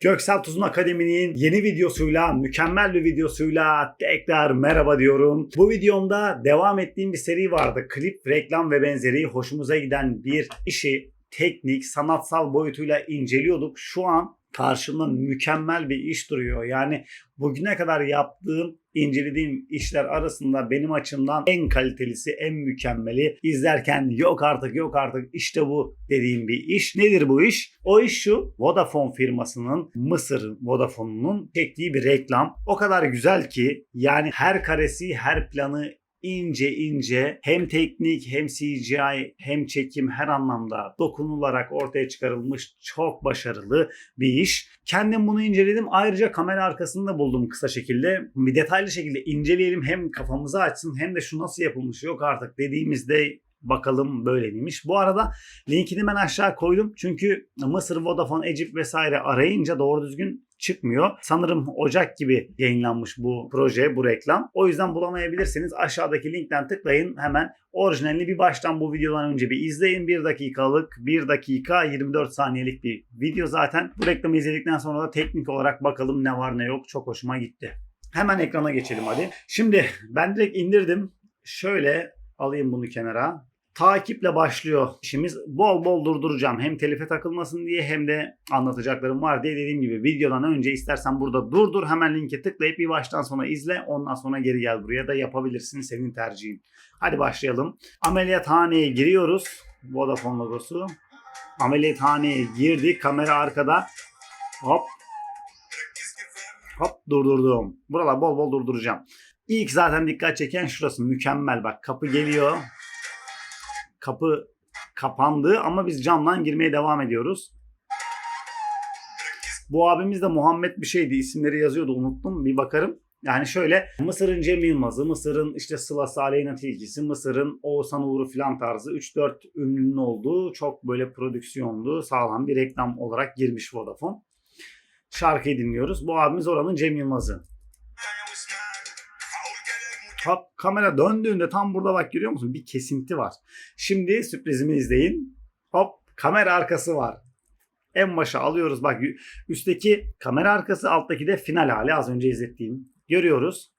Göksel Tuzun Akademi'nin yeni videosuyla, mükemmel bir videosuyla tekrar merhaba diyorum. Bu videomda devam ettiğim bir seri vardı. Klip, reklam ve benzeri hoşumuza giden bir işi teknik, sanatsal boyutuyla inceliyorduk. Şu an karşımda mükemmel bir iş duruyor. Yani bugüne kadar yaptığım, incelediğim işler arasında benim açımdan en kalitelisi, en mükemmeli. izlerken yok artık yok artık işte bu dediğim bir iş. Nedir bu iş? O iş şu. Vodafone firmasının Mısır Vodafone'unun çektiği bir reklam. O kadar güzel ki yani her karesi, her planı ince ince hem teknik hem CGI hem çekim her anlamda dokunularak ortaya çıkarılmış çok başarılı bir iş. Kendim bunu inceledim. Ayrıca kamera arkasında buldum kısa şekilde. Bir detaylı şekilde inceleyelim hem kafamızı açsın hem de şu nasıl yapılmış yok artık dediğimizde bakalım böyle miymiş. Bu arada linkini ben aşağı koydum. Çünkü Mısır, Vodafone, Egypt vesaire arayınca doğru düzgün çıkmıyor. Sanırım Ocak gibi yayınlanmış bu proje, bu reklam. O yüzden bulamayabilirsiniz. Aşağıdaki linkten tıklayın. Hemen orijinalini bir baştan bu videodan önce bir izleyin. 1 dakikalık, 1 dakika 24 saniyelik bir video zaten. Bu reklamı izledikten sonra da teknik olarak bakalım ne var ne yok. Çok hoşuma gitti. Hemen ekrana geçelim hadi. Şimdi ben direkt indirdim. Şöyle alayım bunu kenara takiple başlıyor işimiz. Bol bol durduracağım. Hem telife takılmasın diye hem de anlatacaklarım var diye dediğim gibi videodan önce istersen burada durdur. Hemen linke tıklayıp bir baştan sona izle. Ondan sonra geri gel buraya da yapabilirsin. Senin tercihin. Hadi başlayalım. Ameliyathaneye giriyoruz. Vodafone logosu. Ameliyathaneye girdik. Kamera arkada. Hop. Hop durdurdum. Buralar bol bol durduracağım. İlk zaten dikkat çeken şurası mükemmel bak kapı geliyor kapı kapandı ama biz camdan girmeye devam ediyoruz. Bu abimiz de Muhammed bir şeydi. İsimleri yazıyordu unuttum. Bir bakarım. Yani şöyle Mısır'ın Cem Yılmaz'ı, Mısır'ın işte Sıla'sı Aleyna Tilkisi, Mısır'ın Oğuzhan Uğur'u filan tarzı 3-4 ünlünün olduğu çok böyle prodüksiyonlu sağlam bir reklam olarak girmiş Vodafone. Şarkıyı dinliyoruz. Bu abimiz oranın Cem Yılmaz'ı. Hop, kamera döndüğünde tam burada bak görüyor musun? Bir kesinti var. Şimdi sürprizimi izleyin. Hop kamera arkası var. En başa alıyoruz. Bak üstteki kamera arkası alttaki de final hali az önce izlettiğim. Görüyoruz.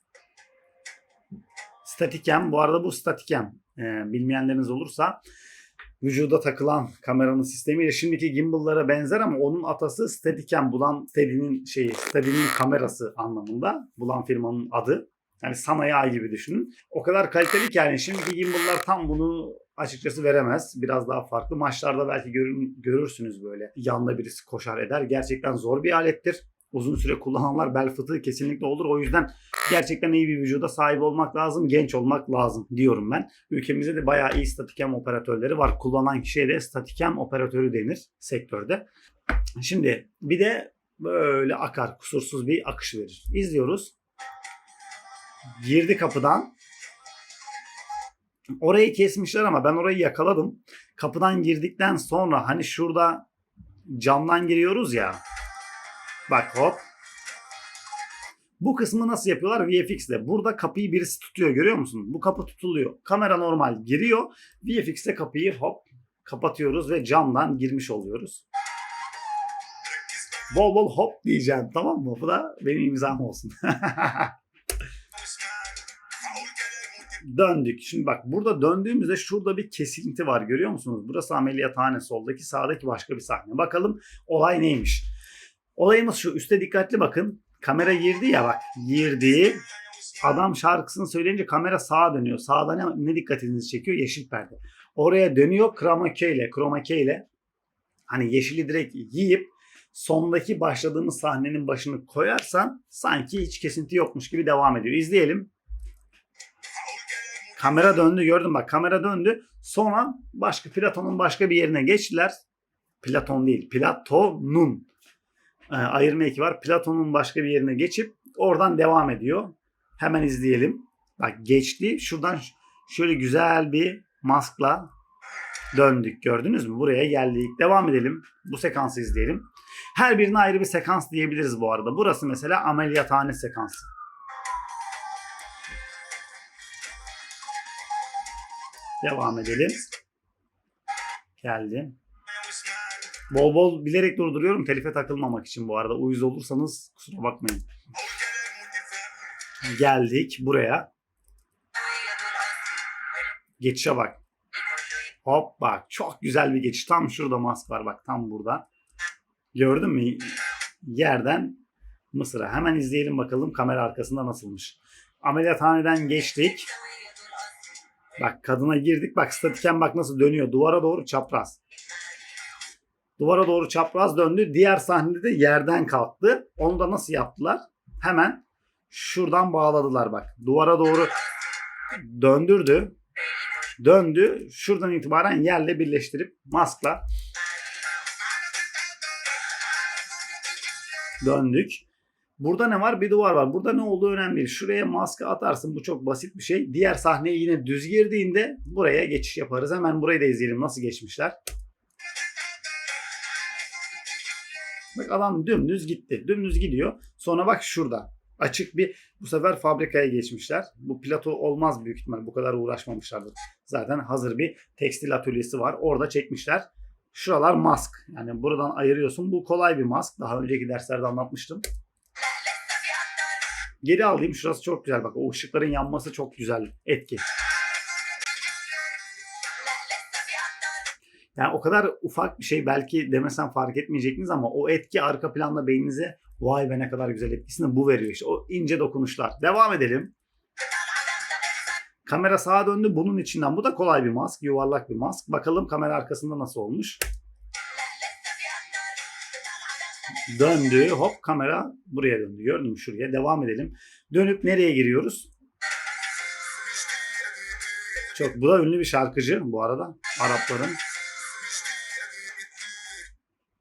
Statikem. Bu arada bu statikem. Ee, bilmeyenleriniz olursa vücuda takılan kameranın sistemiyle şimdiki gimbal'lara benzer ama onun atası Steadicam bulan Steady'nin şeyi Steady'nin kamerası anlamında bulan firmanın adı. Yani Sanaya gibi düşünün. O kadar kaliteli ki yani şimdiki gimbal'lar tam bunu açıkçası veremez. Biraz daha farklı. Maçlarda belki görün, görürsünüz böyle yanında birisi koşar eder. Gerçekten zor bir alettir. Uzun süre kullananlar bel fıtığı kesinlikle olur. O yüzden gerçekten iyi bir vücuda sahip olmak lazım. Genç olmak lazım diyorum ben. Ülkemizde de bayağı iyi statikem operatörleri var. Kullanan kişiye de statikem operatörü denir sektörde. Şimdi bir de böyle akar kusursuz bir akış verir. İzliyoruz. Girdi kapıdan. Orayı kesmişler ama ben orayı yakaladım. Kapıdan girdikten sonra hani şurada camdan giriyoruz ya. Bak hop. Bu kısmı nasıl yapıyorlar? VFX'de. Burada kapıyı birisi tutuyor görüyor musun? Bu kapı tutuluyor. Kamera normal giriyor. VFX'te kapıyı hop kapatıyoruz ve camdan girmiş oluyoruz. Bol bol hop diyeceğim tamam mı? Bu da benim imzam olsun. döndük. Şimdi bak burada döndüğümüzde şurada bir kesinti var görüyor musunuz? Burası ameliyathane soldaki sağdaki başka bir sahne. Bakalım olay neymiş? Olayımız şu üste dikkatli bakın. Kamera girdi ya bak girdi. Adam şarkısını söyleyince kamera sağa dönüyor. Sağda ne, ne dikkatinizi çekiyor? Yeşil perde. Oraya dönüyor key ile, key ile hani yeşili direkt yiyip sondaki başladığımız sahnenin başını koyarsan sanki hiç kesinti yokmuş gibi devam ediyor. İzleyelim. Kamera döndü gördüm bak kamera döndü. Sonra başka Platon'un başka bir yerine geçtiler. Platon değil Platon'un e, ayırma eki var. Platon'un başka bir yerine geçip oradan devam ediyor. Hemen izleyelim. Bak geçti. Şuradan şöyle güzel bir maskla döndük. Gördünüz mü? Buraya geldik. Devam edelim. Bu sekansı izleyelim. Her birine ayrı bir sekans diyebiliriz bu arada. Burası mesela ameliyathane sekansı. Devam edelim. Geldim. Bol bol bilerek durduruyorum telife takılmamak için bu arada. Uyuz olursanız kusura bakmayın. Geldik buraya. Geçişe bak. Hop bak çok güzel bir geçiş. Tam şurada mask var bak tam burada. Gördün mü? Yerden Mısır'a. Hemen izleyelim bakalım kamera arkasında nasılmış. Ameliyathaneden geçtik. Bak kadına girdik. Bak statiken bak nasıl dönüyor. Duvara doğru çapraz. Duvara doğru çapraz döndü. Diğer sahnede de yerden kalktı. Onu da nasıl yaptılar? Hemen şuradan bağladılar bak. Duvara doğru döndürdü. Döndü. Şuradan itibaren yerle birleştirip maskla döndük. Burada ne var? Bir duvar var. Burada ne olduğu önemli değil. Şuraya maske atarsın. Bu çok basit bir şey. Diğer sahneye yine düz girdiğinde buraya geçiş yaparız. Hemen burayı da izleyelim. Nasıl geçmişler. Bak adam dümdüz gitti. Dümdüz gidiyor. Sonra bak şurada. Açık bir bu sefer fabrikaya geçmişler. Bu plato olmaz büyük ihtimal. Bu kadar uğraşmamışlardır. Zaten hazır bir tekstil atölyesi var. Orada çekmişler. Şuralar mask. Yani buradan ayırıyorsun. Bu kolay bir mask. Daha önceki derslerde anlatmıştım. Geri alayım. Şurası çok güzel. Bak o ışıkların yanması çok güzel etki. Yani o kadar ufak bir şey belki demesem fark etmeyecektiniz ama o etki arka planda beyninize vay be ne kadar güzel etkisini bu veriyor işte. O ince dokunuşlar. Devam edelim. Kamera sağa döndü bunun içinden. Bu da kolay bir mask. Yuvarlak bir mask. Bakalım kamera arkasında nasıl olmuş. Döndü. Hop kamera buraya döndü. Gördün mü şuraya? Devam edelim. Dönüp nereye giriyoruz? Çok. Bu da ünlü bir şarkıcı bu arada. Arapların.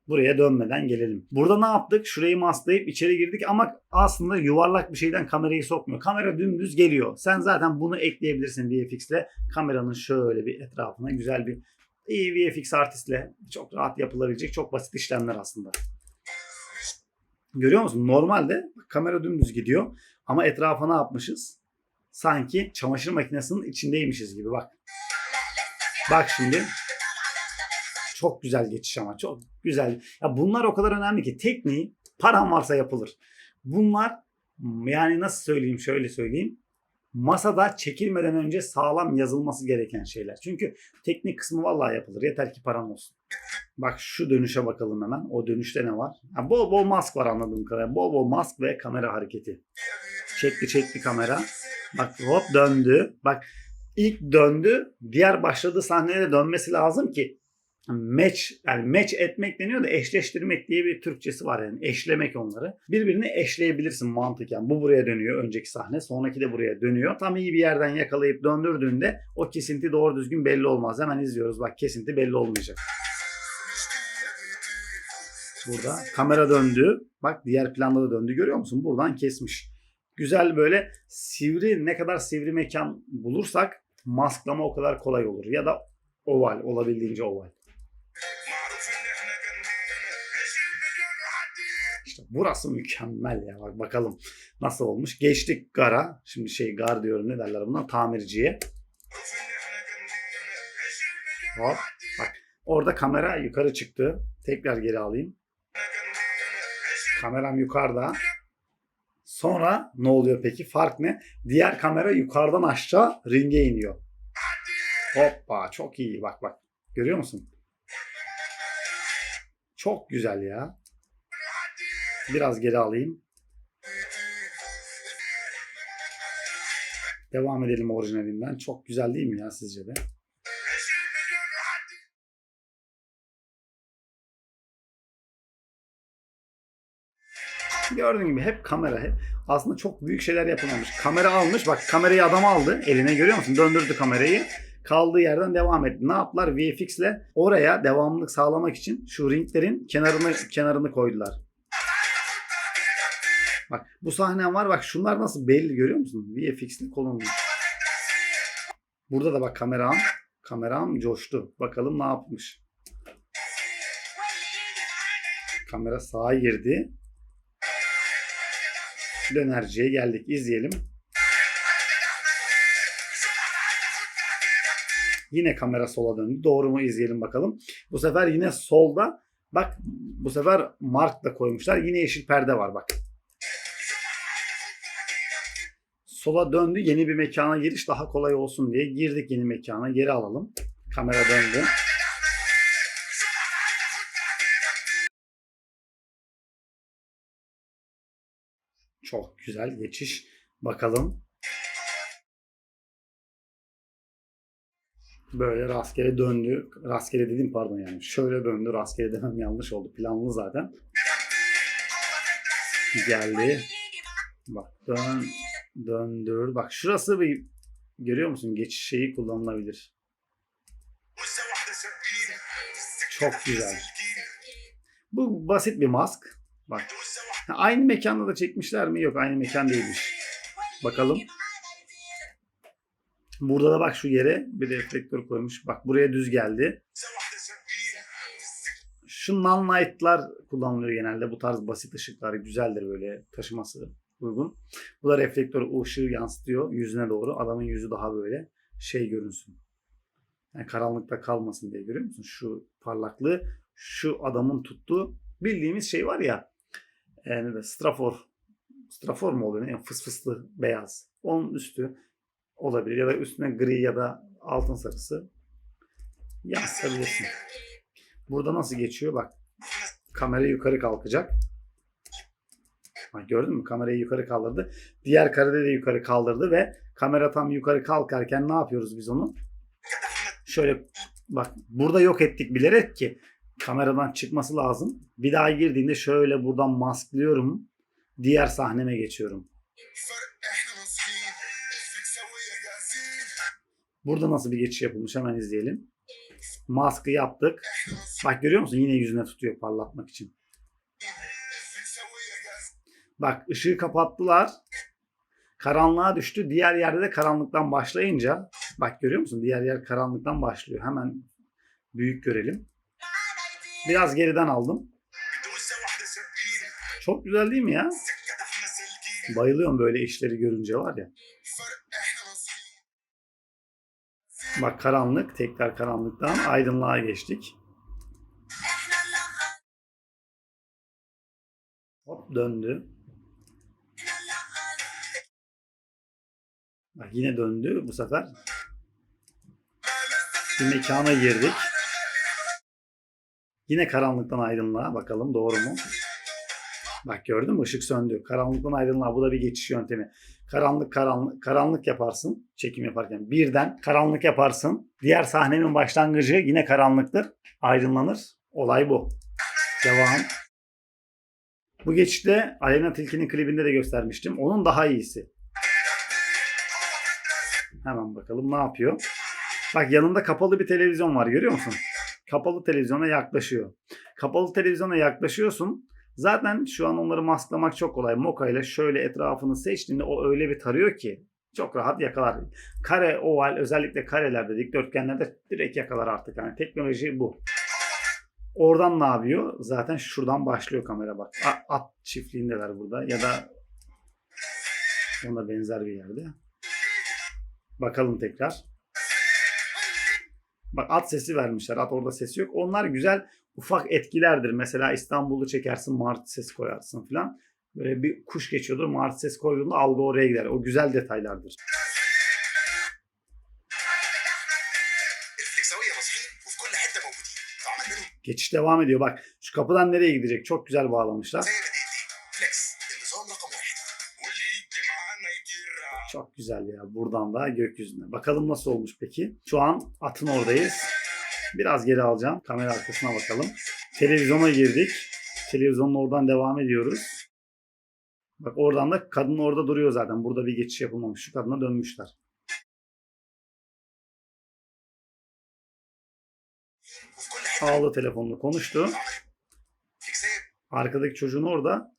Buraya dönmeden gelelim. Burada ne yaptık? Şurayı maslayıp içeri girdik ama aslında yuvarlak bir şeyden kamerayı sokmuyor. Kamera dümdüz geliyor. Sen zaten bunu ekleyebilirsin VFX ile. Kameranın şöyle bir etrafına güzel bir iyi VFX artistle çok rahat yapılabilecek çok basit işlemler aslında. Görüyor musun? Normalde kamera dümdüz gidiyor ama etrafa ne yapmışız? Sanki çamaşır makinesinin içindeymişiz gibi bak. Bak şimdi. Çok güzel geçiş ama çok güzel. Ya bunlar o kadar önemli ki tekniği paran varsa yapılır. Bunlar yani nasıl söyleyeyim şöyle söyleyeyim. Masada çekilmeden önce sağlam yazılması gereken şeyler. Çünkü teknik kısmı vallahi yapılır. Yeter ki paran olsun. Bak şu dönüşe bakalım hemen. O dönüşte ne var? Ha, bol bol mask var anladığım kadarıyla. Bol bol mask ve kamera hareketi. Çekti çekti kamera. Bak hop döndü. Bak ilk döndü. Diğer başladığı sahneye de dönmesi lazım ki match yani match etmek deniyor da eşleştirmek diye bir Türkçesi var yani eşlemek onları. Birbirini eşleyebilirsin mantıken. Bu buraya dönüyor önceki sahne. Sonraki de buraya dönüyor. Tam iyi bir yerden yakalayıp döndürdüğünde o kesinti doğru düzgün belli olmaz. Hemen izliyoruz. Bak kesinti belli olmayacak. Burada kamera döndü. Bak diğer planda da döndü. Görüyor musun? Buradan kesmiş. Güzel böyle sivri ne kadar sivri mekan bulursak masklama o kadar kolay olur. Ya da oval olabildiğince oval. Burası mükemmel ya. Bak bakalım nasıl olmuş. Geçtik gara. Şimdi şey gar diyorum ne derler buna tamirciye. Hop. Bak orada kamera yukarı çıktı. Tekrar geri alayım. Kameram yukarıda. Sonra ne oluyor peki? Fark ne? Diğer kamera yukarıdan aşağı ringe iniyor. Hoppa çok iyi bak bak. Görüyor musun? Çok güzel ya. Biraz geri alayım. Devam edelim orijinalinden. Çok güzel değil mi ya sizce de? Gördüğün gibi hep kamera hep aslında çok büyük şeyler yapılmamış. Kamera almış bak kamerayı adam aldı eline görüyor musun? Döndürdü kamerayı. Kaldığı yerden devam etti. Ne yaptılar? VFX ile oraya devamlılık sağlamak için şu ringlerin kenarını kenarını koydular. Bak bu sahne var bak şunlar nasıl belli görüyor musun? VFX ile konulmuş. Burada da bak kameram kameram coştu. Bakalım ne yapmış. Kamera sağa girdi. Dönerciye geldik. İzleyelim. Yine kamera sola döndü. Doğru mu izleyelim bakalım. Bu sefer yine solda Bak bu sefer mark da koymuşlar. Yine yeşil perde var bak. Sola döndü. Yeni bir mekana giriş daha kolay olsun diye girdik yeni mekana. Geri alalım. Kamera döndü. Çok güzel geçiş. Bakalım. Böyle rastgele döndü. Rastgele dedim pardon yani. Şöyle döndü. Rastgele demem yanlış oldu. Planlı zaten. Geldi. Bak dön, döndür. Bak şurası bir görüyor musun? Geçiş şeyi kullanılabilir. Çok güzel. Bu basit bir mask. Bak. Aynı mekanda da çekmişler mi? Yok aynı mekan değilmiş. Bakalım. Burada da bak şu yere bir reflektör koymuş. Bak buraya düz geldi. Şu non light'lar kullanılıyor genelde. Bu tarz basit ışıklar güzeldir böyle taşıması uygun. Bu da reflektör ışığı yansıtıyor yüzüne doğru. Adamın yüzü daha böyle şey görünsün. Yani karanlıkta kalmasın diye görüyor musun? Şu parlaklığı şu adamın tuttuğu bildiğimiz şey var ya yani de strafor strafor mu oluyor? Yani fıs fıslı beyaz. Onun üstü olabilir ya da üstüne gri ya da altın sarısı yansıtabilirsin. Burada nasıl geçiyor? Bak kamera yukarı kalkacak. Bak gördün mü? Kamerayı yukarı kaldırdı. Diğer karede de yukarı kaldırdı ve kamera tam yukarı kalkarken ne yapıyoruz biz onu? Şöyle bak burada yok ettik bilerek ki kameradan çıkması lazım. Bir daha girdiğinde şöyle buradan masklıyorum. Diğer sahneme geçiyorum. Burada nasıl bir geçiş yapılmış hemen izleyelim. Maskı yaptık. Bak görüyor musun? Yine yüzüne tutuyor parlatmak için. Bak ışığı kapattılar. Karanlığa düştü. Diğer yerde de karanlıktan başlayınca bak görüyor musun? Diğer yer karanlıktan başlıyor. Hemen büyük görelim. Biraz geriden aldım. Çok güzel değil mi ya? Bayılıyorum böyle işleri görünce var ya. Bak karanlık, tekrar karanlıktan aydınlığa geçtik. Hop döndü. Bak yine döndü bu sefer. Bir mekana girdik. Yine karanlıktan aydınlığa bakalım doğru mu? Bak gördün mü ışık söndü. Karanlıktan aydınlığa bu da bir geçiş yöntemi. Karanlık karanlık karanlık yaparsın çekim yaparken. Birden karanlık yaparsın. Diğer sahnenin başlangıcı yine karanlıktır. Aydınlanır. Olay bu. Devam. Bu geçişte Aleyna Tilki'nin klibinde de göstermiştim. Onun daha iyisi. Hemen bakalım ne yapıyor. Bak yanında kapalı bir televizyon var görüyor musun? Kapalı televizyona yaklaşıyor. Kapalı televizyona yaklaşıyorsun. Zaten şu an onları masklamak çok kolay. Moka ile şöyle etrafını seçtiğinde o öyle bir tarıyor ki çok rahat yakalar. Kare, oval özellikle karelerde, dikdörtgenlerde direkt yakalar artık. Yani teknoloji bu. Oradan ne yapıyor? Zaten şuradan başlıyor kamera bak. At çiftliğindeler burada ya da ona benzer bir yerde. Bakalım tekrar. Bak at sesi vermişler. At orada sesi yok. Onlar güzel ufak etkilerdir. Mesela İstanbul'u çekersin martı ses koyarsın filan. Böyle bir kuş geçiyordur. Martı ses koyduğunda algı oraya gider. O güzel detaylardır. Geçiş devam ediyor. Bak şu kapıdan nereye gidecek? Çok güzel bağlamışlar. Çok güzel ya. Buradan da gökyüzüne. Bakalım nasıl olmuş peki. Şu an atın oradayız. Biraz geri alacağım. Kamera arkasına bakalım. Televizyona girdik. Televizyonun oradan devam ediyoruz. Bak oradan da kadın orada duruyor zaten. Burada bir geçiş yapılmamış. Şu kadına dönmüşler. Ağlı telefonla konuştu. Arkadaki çocuğun orada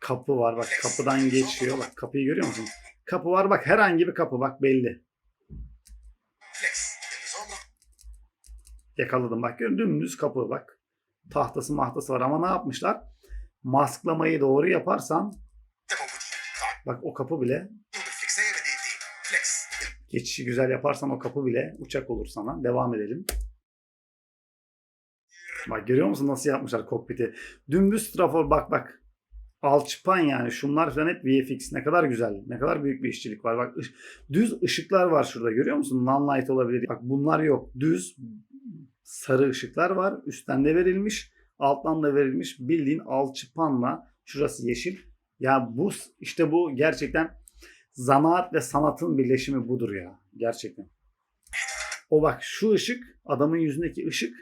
kapı var. Bak kapıdan geçiyor. Bak kapıyı görüyor musun? Kapı var bak herhangi bir kapı bak belli. Yakaladım bak görün dümdüz kapı bak. Tahtası mahtası var ama ne yapmışlar? Masklamayı doğru yaparsan bak o kapı bile geçişi güzel yaparsan o kapı bile uçak olur sana. Devam edelim. Bak görüyor musun nasıl yapmışlar kokpiti? Dümdüz trafo bak bak. Alçıpan yani şunlar falan hep VFX. Ne kadar güzel. Ne kadar büyük bir işçilik var. Bak düz ışıklar var şurada görüyor musun? Non-light olabilir. Bak bunlar yok. Düz sarı ışıklar var. Üstten de verilmiş. Alttan da verilmiş. Bildiğin alçıpanla şurası yeşil. Ya bu işte bu gerçekten zanaat ve sanatın birleşimi budur ya. Gerçekten. O bak şu ışık adamın yüzündeki ışık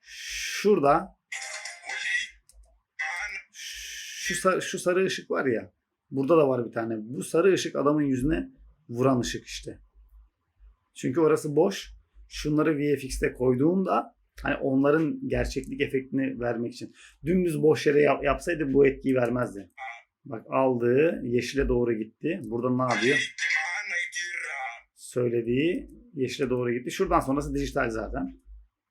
şurada şu, şu sarı ışık var ya. Burada da var bir tane. Bu sarı ışık adamın yüzüne vuran ışık işte. Çünkü orası boş. Şunları VFX'te koyduğumda hani onların gerçeklik efektini vermek için. Dümdüz boş yere yap, yapsaydı bu etkiyi vermezdi. Bak aldı, yeşile doğru gitti. Burada ne yapıyor? Söylediği yeşile doğru gitti. Şuradan sonrası dijital zaten.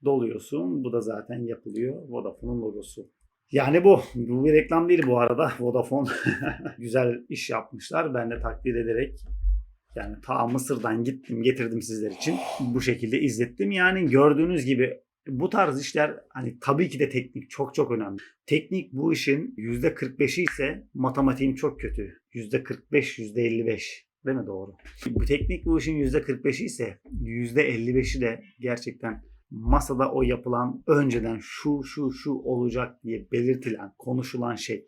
Doluyorsun. Bu da zaten yapılıyor. Vodafone'un logosu. Yani bu. Bu bir reklam değil bu arada. Vodafone güzel iş yapmışlar. Ben de takdir ederek yani ta Mısır'dan gittim getirdim sizler için. Bu şekilde izlettim. Yani gördüğünüz gibi bu tarz işler hani tabii ki de teknik çok çok önemli. Teknik bu işin %45'i ise matematiğim çok kötü. %45, %55 değil mi doğru? Bu teknik bu işin %45'i ise %55'i de gerçekten masada o yapılan önceden şu şu şu olacak diye belirtilen, konuşulan şey.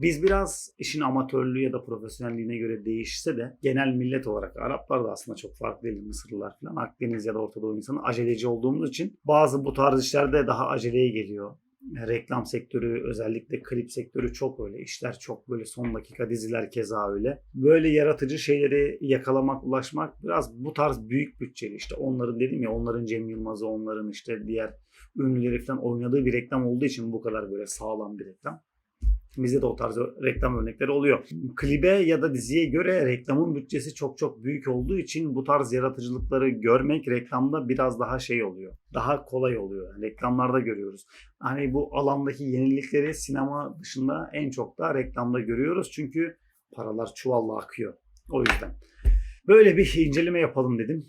Biz biraz işin amatörlüğü ya da profesyonelliğine göre değişse de genel millet olarak Araplar da aslında çok farklı değil Mısırlılar falan. Akdeniz ya da Orta Doğu insanı aceleci olduğumuz için bazı bu tarz işlerde daha aceleye geliyor. Reklam sektörü özellikle klip sektörü çok öyle. İşler çok böyle son dakika diziler keza öyle. Böyle yaratıcı şeyleri yakalamak, ulaşmak biraz bu tarz büyük bütçeli. işte onların dedim ya onların Cem Yılmaz'ı, onların işte diğer ünlüleri falan oynadığı bir reklam olduğu için bu kadar böyle sağlam bir reklam. Bizde de o tarz reklam örnekleri oluyor. Klibe ya da diziye göre reklamın bütçesi çok çok büyük olduğu için bu tarz yaratıcılıkları görmek reklamda biraz daha şey oluyor. Daha kolay oluyor. Reklamlarda görüyoruz. Hani bu alandaki yenilikleri sinema dışında en çok da reklamda görüyoruz. Çünkü paralar çuvalla akıyor. O yüzden. Böyle bir inceleme yapalım dedim.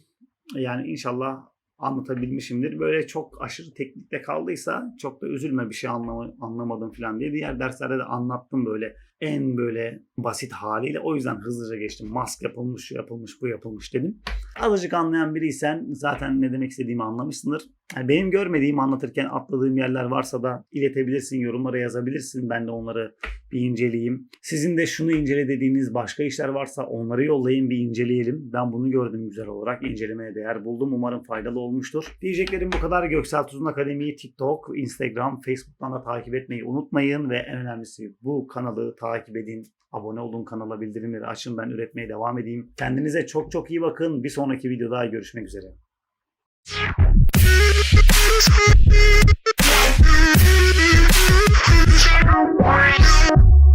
Yani inşallah anlatabilmişimdir. Böyle çok aşırı teknikte kaldıysa çok da üzülme bir şey anlama, anlamadım falan diye. Diğer derslerde de anlattım böyle en böyle basit haliyle. O yüzden hızlıca geçtim. Mask yapılmış, şu yapılmış, bu yapılmış dedim. Azıcık anlayan biriysen zaten ne demek istediğimi anlamışsındır. Yani benim görmediğim anlatırken atladığım yerler varsa da iletebilirsin, yorumlara yazabilirsin. Ben de onları bir inceleyeyim. Sizin de şunu incele dediğiniz başka işler varsa onları yollayın bir inceleyelim. Ben bunu gördüm güzel olarak. incelemeye değer buldum. Umarım faydalı olmuştur. Diyeceklerim bu kadar. Göksel Tuzun Akademi'yi TikTok, Instagram, Facebook'tan da takip etmeyi unutmayın ve en önemlisi bu kanalı takip edin. Abone olun kanala bildirimleri açın ben üretmeye devam edeyim. Kendinize çok çok iyi bakın. Bir sonraki videoda görüşmek üzere. Thank you. Thank you.